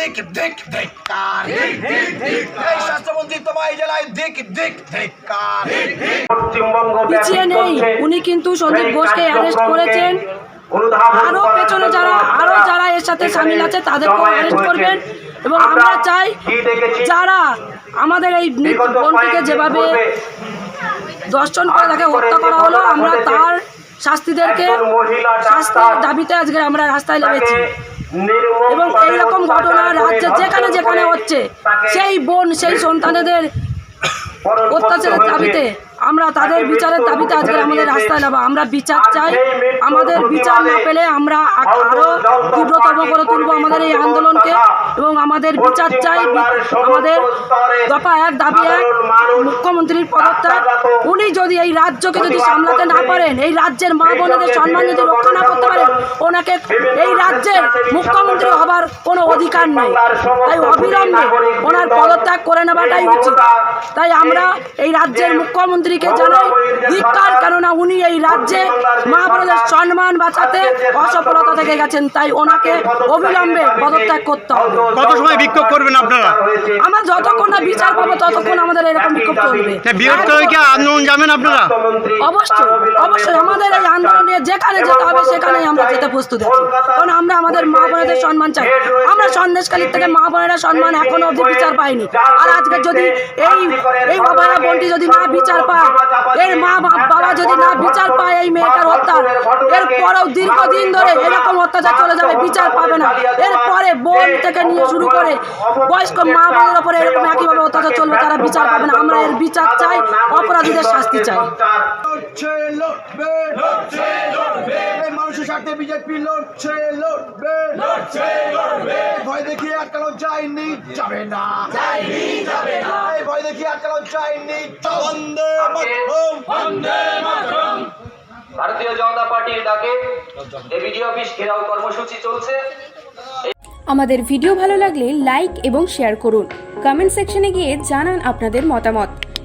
দিক দিক ধিক্কার। এই স্বাস্থ্যমন্ত্রী তোমায় জেলায় দিক দিক ধিক্কার। পশ্চিমবঙ্গ পিছিয়ে নেই। উনি কিন্তু সন্দীপ ঘোষকে অ্যারেস্ট করেছেন। আরও পেছনে যারা আরও যারা এর সাথে সামিল আছে তাদেরকেও অ্যারেস্ট করবেন। এবং আমরা চাই যারা আমাদের এই বোনটিকে যেভাবে দর্শন করে তাকে হত্যা করা হলো আমরা তার শাস্তিদেরকে শাস্তির দাবিতে আজকে আমরা রাস্তায় নেমেছি। এবং এইরকম ঘটনা রাজ্যে যেখানে যেখানে হচ্ছে সেই বোন সেই সন্তানদের অত্যাচারের দাবিতে আমরা তাদের বিচারের দাবিতে আজকে আমাদের রাস্তায় নামা। আমরা বিচার চাই আমাদের বিচার না পেলে আমরা আরও তীব্রতম করে তুলব আমাদের এই আন্দোলনকে। আমাদের বিচার চাই আমাদের দফা এক দাবি এক মুখ্যমন্ত্রীর পদত্যাগ। উনি যদি এই রাজ্যকে যদি সামলাতে না পারেন এই রাজ্যের মা বোনেদের সম্মান যদি রক্ষা না করতে পারেন ওনাকে এই রাজ্যের মুখ্যমন্ত্রী হবার কোনো অধিকার নেই। তাই অবিলম্বে ওনার পদত্যাগ করে নেওয়াটাই উচিত। তাই আমরা এই রাজ্যের মুখ্যমন্ত্রীকে জানাই ধিক্কার কেননা উনি এই রাজ্যে মা সম্মান বাঁচাতে অসফলতা থেকে গেছেন তাই ওনাকে অবিলম্বে পদত্যাগ করতে হবে। কত সময় বিক্ষোভ করবেন আপনারা? আমরা যতক্ষণ না বিচার পাবো ততক্ষণ আমাদের এরকম বিক্ষোভ চলবে। না, বৃহত্তর কি আন্দোলন যাবেন আপনারা? অবশ্যই অবশ্যই আমাদের এই আন্দোলনে যেখানে যেতে হবে সেখানেই আমরা যেতে প্রস্তুত আছি। কারণ আমরা আমাদের মা বোনেদের সম্মান চাই। আমরা সন্দেশকালীর থেকে মা বোনেরা সম্মান এখনও অবধি বিচার পাইনি। আর আজকে যদি এই এই অভয়া বোনটি যদি না বিচার পায় এর মা বা- বাবা যদি না বিচার পায় এই মেয়েটার হত্যার এরপরেও দীর্ঘদিন ধরে এরকম অত্যাচার চলে যাবে, বিচার পাবে না। এরপরে বোন থেকে নিয়ে শুরু করে বয়স্ক মা বোনের ওপরে এরকম একইভাবে অত্যাচার চলবে, তারা বিচার পাবে না। আমরা এর বিচার চাই, অপরাধীদের শাস্তি চাই। স্বার্থে বিজেপি লড়ছে লড়বে। লড়ছে লড়বে। ভয় দেখিয়ে আটকানো যায়নি যাবে না। যায়নি যাবে না। এই ভয় দেখিয়ে আটকানো যায়নি বন্দে মাতরম। বন্দে মাতরম। ভারতীয় জনতা পার্টির ডাকে এবিডি অফিস ঘেরাও কর্মসূচি চলছে। আমাদের ভিডিও ভালো লাগলে লাইক এবং শেয়ার করুন। কমেন্ট সেকশনে গিয়ে জানান আপনাদের মতামত।